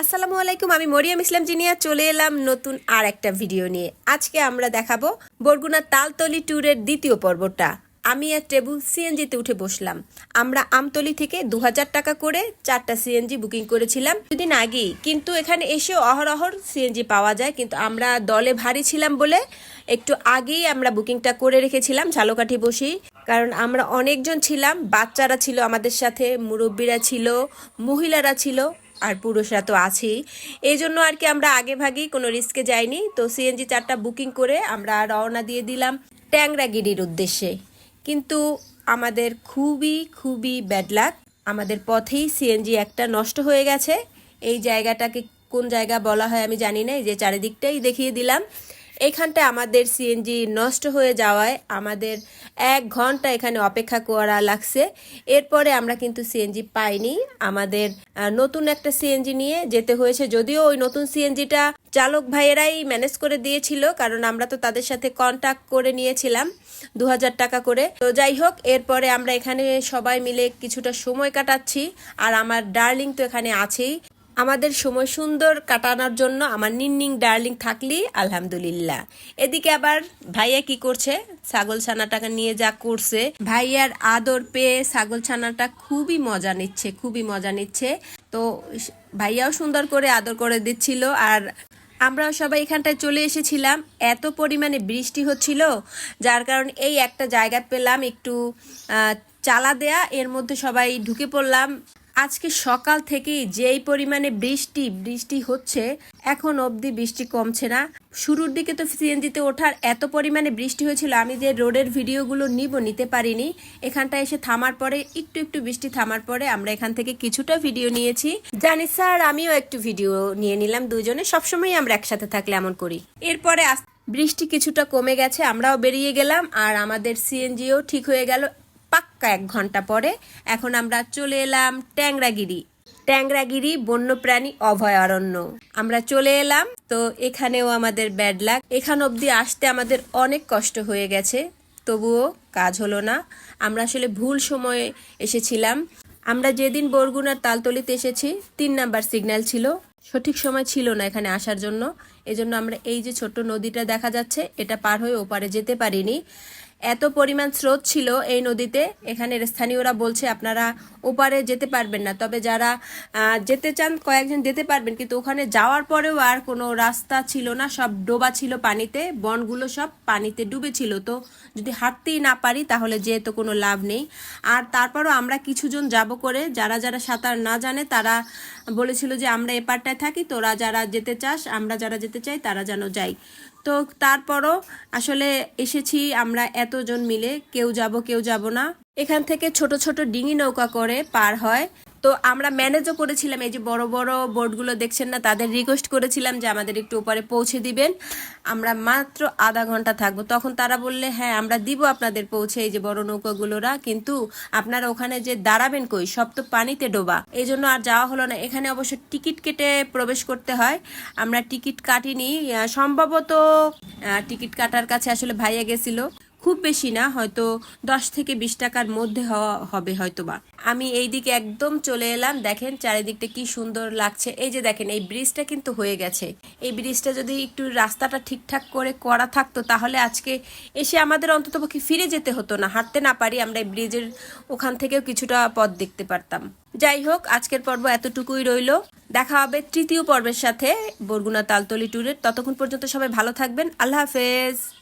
আসসালামু আলাইকুম, আমি মরিয়াম ইসলাম জিনিয়া, চলে এলাম নতুন আর একটা ভিডিও নিয়ে। আজকে আমরা দেখাবো বরগুনা তালতলি ট্যুরের দ্বিতীয় পর্বটা। আমি আর টেবু সিএনজিতে উঠে বসলাম। আমরা আমতলি থেকে দু হাজার টাকা করে চারটা সিএনজি বুকিং করেছিলাম দুদিন আগেই। কিন্তু এখানে এসেও অহরহর সিএনজি পাওয়া যায়, কিন্তু আমরা দলে ভারী ছিলাম বলে একটু আগেই আমরা বুকিংটা করে রেখেছিলাম ঝালকাঠি বসেই। কারণ আমরা অনেকজন ছিলাম, বাচ্চারা ছিল আমাদের সাথে, মুরব্বীরা ছিল, মহিলারা ছিল। আর পুরুষরা তো আছেই। এই জন্য আর কি আমরা আগে ভাগেই কোনো রিস্কে যাইনি। তো সিএনজি চারটা বুকিং করে আমরা রওনা দিয়ে দিলাম ট্যাংরাগিরির উদ্দেশ্যে। কিন্তু আমাদের খুবই খুবই ব্যাড লাক আমাদের পথেই সিএনজি একটা নষ্ট হয়ে গেছে। এই জায়গাটাকে কোন জায়গা বলা হয় আমি জানি না, এই যে চারিদিকটাই দেখিয়ে দিলাম। এখানটা আমাদের সিএনজি নষ্ট হয়ে যাওয়ায় আমাদের এক ঘণ্টা এখানে অপেক্ষা করা লাগছে। এরপরে আমরা কিন্তু সিএনজি পাইনি। আমাদের নতুন একটা সিএনজি নিয়ে যেতে হয়েছে। যদিও ওই নতুন সিএনজিটা চালক ভাইয়েরাই ম্যানেজ করে দিয়েছিল, কারণ আমরা তো তাদের সাথে কন্ট্যাক্ট করে নিয়েছিলাম দু হাজার টাকা করে। তো যাই হোক, এরপরে আমরা এখানে সবাই মিলে কিছুটা সময় কাটাচ্ছি। আর আমার ডার্লিং তো এখানে আছেই। আমাদের সময় সুন্দর কাটানোর জন্য আমার নিন্নিং ডার্লিং থাকলি আলহামদুলিল্লাহ। এদিকে আবার ভাইয়া কি করছে? ছাগল ছানাটাকে নিয়ে যা করছে। ভাইয়ার আদর পেয়ে ছাগল ছানাটা খুবই মজা নিচ্ছে, খুবই মজা নিচ্ছে। তো ভাইয়াও সুন্দর করে আদর করে দিচ্ছিল আর আমরা সবাই এখানটায় চলে এসেছিলাম। এত পরিমাণে বৃষ্টি হচ্ছিল, যার কারণে এই একটা জায়গা পেলাম একটু চালা দেয়া, এর মধ্যে সবাই ঢুকে পড়লাম। আজকে সকাল থেকেই যেই পরিমাণে বৃষ্টি বৃষ্টি হচ্ছে, এখন অবধি বৃষ্টি কমছে না। শুরুর দিকে তো সিএনজিতে ওঠার এত পরিমাণে বৃষ্টি হয়েছিল, আমি যে রোডের ভিডিওগুলো নিব, নিতে পারিনি। এখানটা এসে থামার পরে, একটু একটু বৃষ্টি থামার পরে আমরা এখান থেকে কিছুটা ভিডিও নিয়েছি। জানি স্যার, আমিও একটু ভিডিও নিয়ে নিলাম দুজনে সবসময় আমরা একসাথে থাকলে এমন করি। এরপরে বৃষ্টি কিছুটা কমে গেছে, আমরাও বেরিয়ে গেলাম, আর আমাদের সিএনজিও ঠিক হয়ে গেল। পাক্কা এক ঘণ্টা পরে এখন আমরা চলে এলাম ট্যাংরাগিরি। ট্যাংরাগিরি বন্যপ্রাণী অভয়ারণ্য। আমরা চলে এলাম, তো এখানেও আমাদের ব্যাড লাক এখান অবধি আসতে আমাদের অনেক কষ্ট হয়ে গেছে, তবুও কাজ হলো না। আমরা আসলে ভুল সময়ে এসেছিলাম। আমরা যেদিন বরগুনার তালতলিতে এসেছি, তিন নাম্বার সিগন্যাল ছিল। সঠিক সময় ছিল না এখানে আসার জন্য। এজন্য আমরা এই যে ছোট্ট নদীটা দেখা যাচ্ছে, এটা পার হয়ে ওপারে যেতে পারিনি। এত পরিমাণ স্রোত ছিল এই নদীতে। এখানের স্থানীয়রা বলছে, আপনারা ওপারে যেতে পারবেন না। তবে যারা যেতে চান, কয়েকজন যেতে পারবেন, কিন্তু ওখানে যাওয়ার পরেও আর কোনো রাস্তা ছিল না। সব ডোবা ছিল পানিতে, বনগুলো সব পানিতে ডুবে ছিল। তো যদি হাঁটতেই না পারি, তাহলে যে তো কোনো লাভ নেই। আর তারপরও আমরা কিছুজন যাব করে, যারা যারা সাঁতার না জানে, তারা বলেছিল যে, আমরা এপারটায় থাকি, তোরা যারা যেতে চাস, আমরা যারা যেতে চাই, তারা যেন যাই তো তারপরও আসলে এসেছি আমরা এতজন মিলে, কেউ যাব কেউ যাব না। এখান থেকে ছোট ছোট ডিঙি নৌকা করে পার হয়। তো আমরা ম্যানেজও করেছিলাম, এই যে বড় বড় বোর্ডগুলো দেখছেন না, তাদের রিকোয়েস্ট করেছিলাম যে আমাদের একটু উপরে পৌঁছে দিবেন। আমরা মাত্র আধা ঘণ্টা থাকব। তখন তারা বললে হ্যাঁ আমরা দিব আপনাদের পৌঁছে, এই যে বড় নৌকাগুলোরা। কিন্তু আপনারা ওখানে যে দাঁড়াবেন কই? সব তো পানিতে ডোবা। এই জন্য আর যাওয়া হলো না। এখানে অবশ্য টিকিট কেটে প্রবেশ করতে হয়। আমরা টিকিট কাটিনি। সম্ভবত টিকিট কাটার কাছে আসলে ভাইয়া গেছিল। খুব বেশি না, হয়তো দশ থেকে বিশ টাকার মধ্যে হওয়া হবে হয়তো বা আমি এই দিকে একদম চলে এলাম, দেখেন চারিদিকটা কি সুন্দর লাগছে। এই যে দেখেন, এই ব্রিজটা কিন্তু হয়ে গেছে। এই ব্রিজটা যদি একটু রাস্তাটা ঠিকঠাক করে করা থাকতো, তাহলে আজকে এসে আমাদের অন্ততপক্ষে ফিরে যেতে হতো না। হাঁটতে না পারি আমরা এই ব্রিজের ওখান থেকেও কিছুটা পথ দেখতে পারতাম। যাই হোক, আজকের পর্ব এতটুকুই রইল। দেখা হবে তৃতীয় পর্বের সাথে বরগুনা তালতলি ট্যুরের ততক্ষণ পর্যন্ত সবাই ভালো থাকবেন। আল্লাহ হাফেজ।